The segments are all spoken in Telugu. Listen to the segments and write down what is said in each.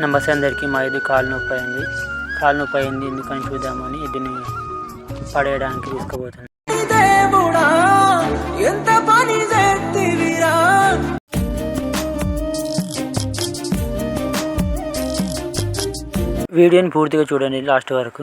నమస్తే అందరికీ మా ఇది కాలు నొప్పి అయింది. కాలు నొప్పి అయింది. ఎందుకని చూద్దామని ఇదిని పడేయడానికి తీసుకుపోతుంది ఎంత పని వీడియోని పూర్తిగా చూడండి లాస్ట్ వరకు.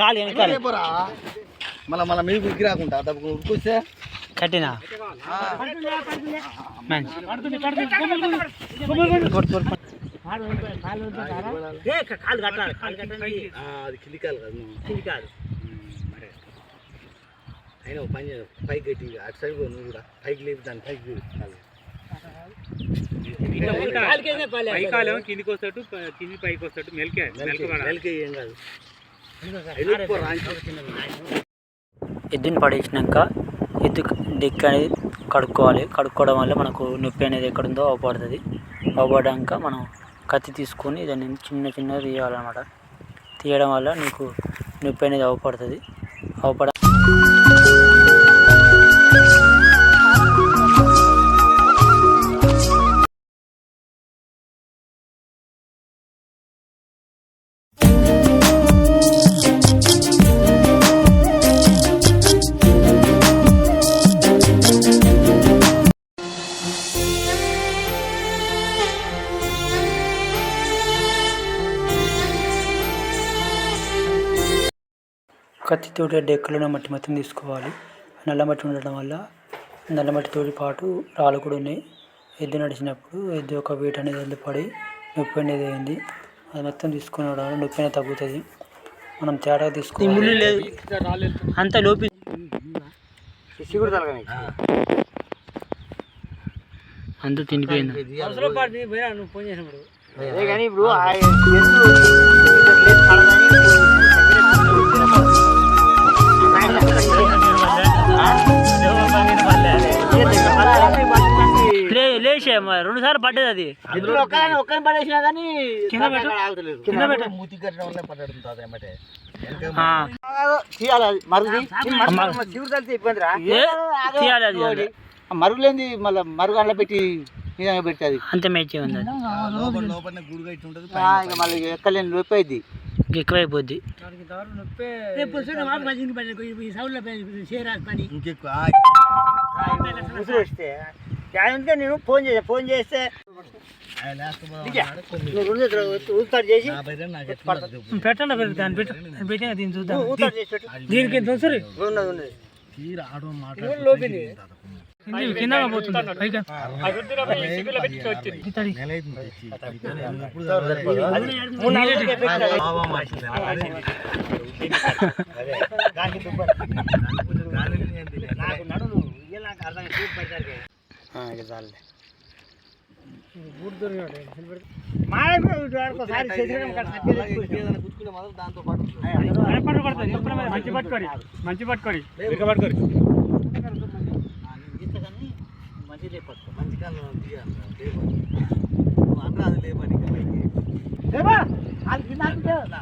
కాలు వెనకాల. మళ్ళీ మళ్ళీ మీకు ఉరికి రాకుండా ఉరికొస్తే కట్టినా. అది కాదు అయినా ఒక పని పైకి కట్టి అటు సైడ్ పో నువ్వు కూడా. పైకి లేపు దాన్ని పైకి లేపు కాలు. పైకాలేమో కిందికి వస్తాడు కింది పైకి వస్తాడు మెలికే మెలకే మెలకే ఏం కాదు. ఎద్దుని పడేసినాక ఎద్దు డెక్ అనేది కడుక్కోవాలి. కడుక్కోవడం వల్ల మనకు నొప్పి అనేది ఎక్కడుందో అవపడుతుంది. అవపడాక మనం కత్తి తీసుకొని దాన్ని చిన్న చిన్నగా తీయాలన్నమాట. తీయడం వల్ల నీకు నొప్పి అనేది అవపడుతుంది. అవపడ కత్తితోటి డెక్కలో మట్టి మొత్తం తీసుకోవాలి. నల్ల మట్టి ఉండడం వల్ల నల్ల మట్టితోటి పాటు రాళ్ళు కూడా ఉన్నాయి. ఎద్దు నడిచినప్పుడు ఎద్దు ఒక వెయిట్ అనేది అందులో పడి నొప్పి అనేది అయింది. అది మొత్తం తీసుకుని వల్ల నొప్పి అనేది తగ్గుతుంది. మనం తేడా తీసుకోవాలి. లేదు అంత లోపి అంత తినిపోయింది. అదే కానీ ఇప్పుడు రెండు సార్లు పడ్డది అది. ఒక్కని పడేసినా కానీ కింద పెట్టు. మూతి కట్టిన వల్ల పడ్డాడు తీయాలి మరుగుది తీయాలి అది. మరుగులేంది మళ్ళీ మరుగు అందులో పెట్టి పెడుతుంది అంత మేచే ఉంది మళ్ళీ ఎక్కలేని నొప్పి అయింది ఎక్కువైపోద్ది. ఇంకెక్కువ. అందుకే నేను ఫోన్ చేసా ఫోన్ చేస్తే చేసి పెట్టండి దాన్ని పెట్టు పెట్టిన దీన్ని చూద్దాం. దీనికి ఎంత వస్తుంది ఉన్నది ఉన్నది. కింద పోతుంది. పైగా ఇతడి. మూడు నాలుగు రోజులకే పెట్టినా. దానికి దుబ్బలు. నాకు నడుము ఇయ్యాల నాకు అర్థం కాదు, చూపు పడతారు. మాడకు ఇటు వరకు ఒకసారి శరీరం కట్ట సత్యం చేసుకుంటే. మంచి పట్టుకోరి మంచి పట్టుకోరి ఇక పట్టుకోరి ఇంతకని మంచి లేపచ్చు మంచి కాలం తీయాలి లేపచ్చు నువ్వు అనరా అది లేపని ఇంకా పైకి లేపా అది కింద ఆపితే. అంటే